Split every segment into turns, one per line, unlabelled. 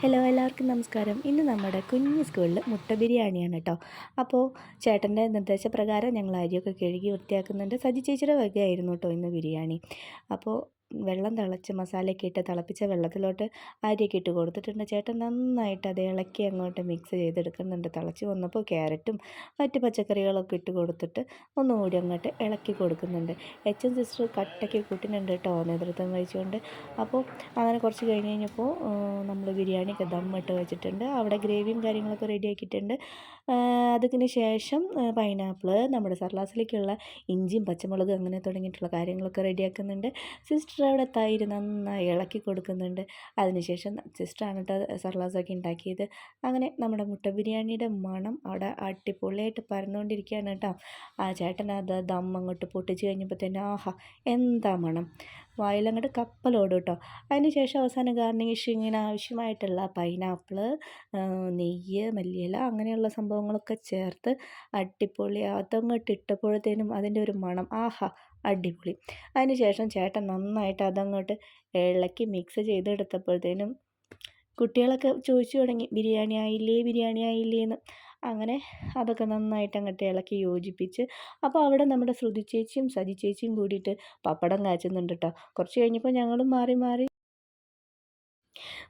Hello എല്ലാവർക്കും നമസ്കാരം. ഇന്ന് നമ്മുടെ കുഞ്ഞു സ്കൂളിൽ മുട്ട ബിരിയാണിയാണ് കേട്ടോ. അപ്പോൾ ചേട്ടന്റെ നിർദ്ദേശപ്രകാരം ഞങ്ങൾ അരിയൊക്കെ കഴുകി വൃത്തിയാക്കുന്നുണ്ട്. സജി ചേച്ചിയുടെ വകയായിരുന്നു കേട്ടോ ഇന്ന് ബിരിയാണി. അപ്പോൾ വെള്ളം തിളച്ച് മസാലയൊക്കെ ഇട്ട് തിളപ്പിച്ച വെള്ളത്തിലോട്ട് അരിയൊക്കെ ഇട്ട് കൊടുത്തിട്ടുണ്ട്. ചേട്ടൻ നന്നായിട്ട് അത് ഇളക്കി അങ്ങോട്ട് മിക്സ് ചെയ്തെടുക്കുന്നുണ്ട്. തിളച്ച് വന്നപ്പോൾ ക്യാരറ്റും മറ്റ് പച്ചക്കറികളൊക്കെ ഇട്ട് കൊടുത്തിട്ട് ഒന്നുകൂടി അങ്ങോട്ട് ഇളക്കി കൊടുക്കുന്നുണ്ട്. എച്ച് എൻ സിസ്റ്റർ കട്ടയ്ക്ക് കൂട്ടിനുണ്ട് കേട്ടോ നേതൃത്വം വഹിച്ചുകൊണ്ട്. അപ്പോൾ അങ്ങനെ കുറച്ച് കഴിഞ്ഞ് കഴിഞ്ഞപ്പോൾ നമ്മൾ ബിരിയാണിയൊക്കെ ദമ്മിട്ട് വെച്ചിട്ടുണ്ട്. അവിടെ ഗ്രേവിയും കാര്യങ്ങളൊക്കെ റെഡിയാക്കിയിട്ടുണ്ട് അതിന് ശേഷം പൈനാപ്പിൾ നമ്മുടെ സർലാസിലേക്കുള്ള ഇഞ്ചിയും പച്ചമുളകും അങ്ങനെ തുടങ്ങിയിട്ടുള്ള കാര്യങ്ങളൊക്കെ റെഡിയാക്കുന്നുണ്ട് സിസ്റ്റർ അവിടെ തൈര് നന്നായി ഇളക്കി കൊടുക്കുന്നുണ്ട്. അതിനുശേഷം സിസ്റ്ററാണ് കേട്ടോ സർലാസൊക്കെ ഉണ്ടാക്കിയത്. അങ്ങനെ നമ്മുടെ മുട്ട ബിരിയാണിയുടെ മണം അവിടെ അടിപൊളിയായിട്ട് പരന്നുകൊണ്ടിരിക്കുകയാണ് കേട്ടോ ആ ചേട്ടൻ അത് ദം അങ്ങോട്ട് പൊട്ടിച്ച് കഴിഞ്ഞപ്പോൾ തന്നെ ആഹാ എന്താ മണം? വായിലങ്ങോട്ട് കപ്പലോടും കേട്ടോ അതിനുശേഷം അവസാനം ഗാർണിഷിങ്ങിന് ആവശ്യമായിട്ടുള്ള പൈനാപ്പിൾ നെയ്യ് മല്ലിയില അങ്ങനെയുള്ള സംഭവങ്ങളൊക്കെ ചേർത്ത് അടിപൊളി അതങ്ങോട്ട് ഇട്ടപ്പോഴത്തേനും അതിന്റെ ഒരു മണം. ആഹാ അടിപൊളി. അതിന് ശേഷം ചേട്ടൻ നന്നായിട്ട് അതങ്ങോട്ട് ഇളക്കി മിക്സ് ചെയ്തെടുത്തപ്പോഴത്തേനും കുട്ടികളൊക്കെ ചോദിച്ചു തുടങ്ങി ബിരിയാണി ആയില്ലേ ബിരിയാണി ആയില്ലേ എന്ന് അങ്ങനെ അതൊക്കെ നന്നായിട്ട് അങ്ങോട്ട് ഇളക്കി യോജിപ്പിച്ച് അപ്പോൾ അവിടെ നമ്മുടെ ശ്രുതി ചേച്ചിയും സജി ചേച്ചിയും കൂടിയിട്ട് പപ്പടം കാച്ചുന്നുണ്ട് കേട്ടോ കുറച്ച് കഴിഞ്ഞപ്പോൾ ഞങ്ങളും മാറി മാറി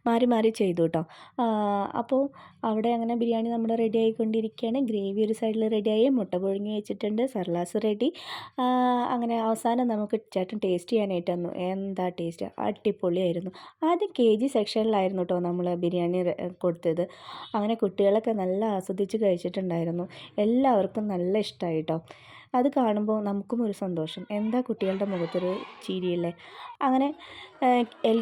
മാറി മാറി ചെയ്തു കേട്ടോ അപ്പോൾ അവിടെ അങ്ങനെ ബിരിയാണി നമ്മൾ റെഡി ആയിക്കൊണ്ടിരിക്കുകയാണ് ഗ്രേവി ഒരു സൈഡിൽ റെഡിയായി മുട്ട പുഴുങ്ങി വെച്ചിട്ടുണ്ട് സർലാസ് റെഡി അങ്ങനെ അവസാനം നമുക്ക് ചേട്ടൻ ടേസ്റ്റ് ചെയ്യാനായിട്ട് തന്നു. എന്താ ടേസ്റ്റ് അടിപൊളിയായിരുന്നു. ആദ്യം കെ ജി സെക്ഷനിലായിരുന്നു കേട്ടോ നമ്മൾ ബിരിയാണി കൊടുത്തത്. അങ്ങനെ കുട്ടികളൊക്കെ നല്ല ആസ്വദിച്ച് കഴിച്ചിട്ടുണ്ടായിരുന്നു. എല്ലാവർക്കും നല്ല ഇഷ്ടമായി കേട്ടോ അത് കാണുമ്പോൾ നമുക്കും ഒരു സന്തോഷം. എന്താ കുട്ടികളുടെ മുഖത്തൊരു ചിരിയല്ലേ? അങ്ങനെ എൽ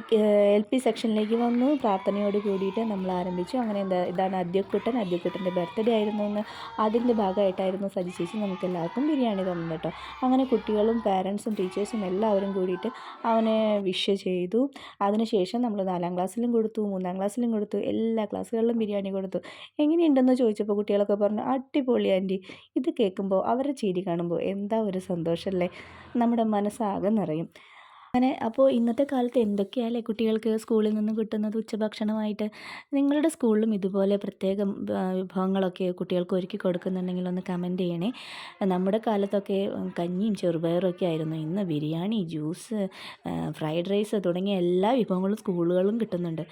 എൽ പി സെക്ഷനിലേക്ക് വന്നു. പ്രാർത്ഥനയോട് കൂടിയിട്ട് നമ്മൾ ആരംഭിച്ചു. അങ്ങനെ എന്താ ഇതാണ് അദ്യക്കുട്ടൻ അദ്യക്കുട്ടന്റെ ബർത്ത്ഡേ ആയിരുന്നു എന്ന് അതിന്റെ ഭാഗമായിട്ടായിരുന്നു സജി ചേച്ചി നമുക്ക് എല്ലാവർക്കും ബിരിയാണി തന്നത് കേട്ടോ. അങ്ങനെ കുട്ടികളും പാരൻസും ടീച്ചേഴ്സും എല്ലാവരും കൂടിയിട്ട് അവനെ വിഷ് ചെയ്തു. അതിനുശേഷം നമ്മൾ നാലാം ക്ലാസ്സിലും കൊടുത്തു മൂന്നാം ക്ലാസ്സിലും കൊടുത്തു എല്ലാ ക്ലാസ്സുകളിലും ബിരിയാണി കൊടുത്തു. എങ്ങനെയുണ്ടെന്ന് ചോദിച്ചപ്പോൾ കുട്ടികളൊക്കെ പറഞ്ഞു അടിപൊളി ആന്റി. ഇത് കേൾക്കുമ്പോൾ അവരുടെ ചിരി കാണുമ്പോൾ എന്താ ഒരു സന്തോഷമല്ലേ? നമ്മുടെ മനസ്സാകെ നിറയും. അങ്ങനെ അപ്പോൾ ഇന്നത്തെ കാലത്ത് എന്തൊക്കെയല്ലേ കുട്ടികൾക്ക് സ്കൂളിൽ നിന്ന് കിട്ടുന്നത് ഉച്ചഭക്ഷണമായിട്ട്? നിങ്ങളുടെ സ്കൂളിലും ഇതുപോലെ പ്രത്യേക വിഭവങ്ങളൊക്കെ കുട്ടികൾക്ക് ഒരുക്കി കൊടുക്കുന്നുണ്ടെങ്കിൽ ഒന്ന് കമന്റ് ചെയ്യണേ. നമ്മുടെ കാലത്തൊക്കെ കഞ്ഞിയും ചെറുപയറും ഒക്കെ ആയിരുന്നു. ഇന്ന് ബിരിയാണി ജ്യൂസ് ഫ്രൈഡ് റൈസ് തുടങ്ങിയ എല്ലാ വിഭവങ്ങളും സ്കൂളുകളും കിട്ടുന്നുണ്ട്.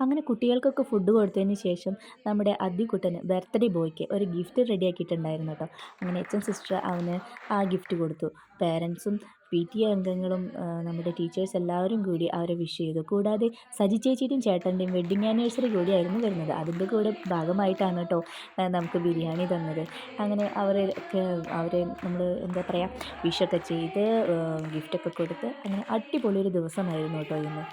അങ്ങനെ കുട്ടികൾക്കൊക്കെ ഫുഡ് കൊടുത്തതിന് ശേഷം നമ്മുടെ അദ്ദിക്കുട്ടന് ബർത്ത്ഡേ ബോയ്ക്ക് ഒരു ഗിഫ്റ്റ് റെഡിയാക്കിയിട്ടുണ്ടായിരുന്നു കേട്ടോ. അങ്ങനെ അച്ഛൻ സിസ്റ്റർ അവന് ആ ഗിഫ്റ്റ് കൊടുത്തു. പേരൻസും പി. ടി. എ അംഗങ്ങളും നമ്മുടെ ടീച്ചേഴ്സ് എല്ലാവരും കൂടി അവരെ വിഷ് ചെയ്തു. കൂടാതെ സജി ചേച്ചിയുടെയും ചേട്ടന്റെയും വെഡ്ഡിങ് ആനിവേഴ്സറി കൂടിയായിരുന്നു വരുന്നത്. അതിന്റെ കൂടെ ഭാഗമായിട്ടാണ് കേട്ടോ നമുക്ക് ബിരിയാണി തന്നത്. അങ്ങനെ അവരെ അവരെ നമ്മൾ എന്താ പറയുക വിഷൊക്കെ ചെയ്ത് ഗിഫ്റ്റൊക്കെ കൊടുത്ത് അങ്ങനെ അടിപൊളി ഒരു ദിവസമായിരുന്നു കേട്ടോ ഇന്ന്.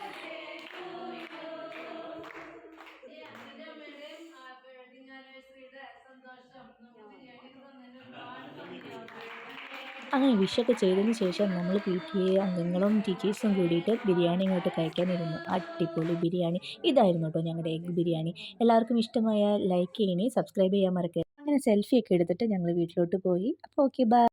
അങ്ങനെ വിഷൊക്കെ ചെയ്തതിന് ശേഷം നമ്മൾ പി ടി എ അംഗങ്ങളും ടീച്ചേഴ്സും കൂടിയിട്ട് ബിരിയാണി ഇങ്ങോട്ട് കഴിക്കാനിരുന്നു. അടിപൊളി ബിരിയാണി. ഇതായിരുന്നു കേട്ടോ ഞങ്ങളുടെ എഗ് ബിരിയാണി. എല്ലാവർക്കും ഇഷ്ടമായ ലൈക്ക് ചെയ്യണേ സബ്സ്ക്രൈബ് ചെയ്യാൻ മറക്കരുത്. അങ്ങനെ സെൽഫി ഒക്കെ എടുത്തിട്ട് ഞങ്ങൾ വീട്ടിലോട്ട് പോയി. അപ്പോൾ ഓക്കെ ബൈ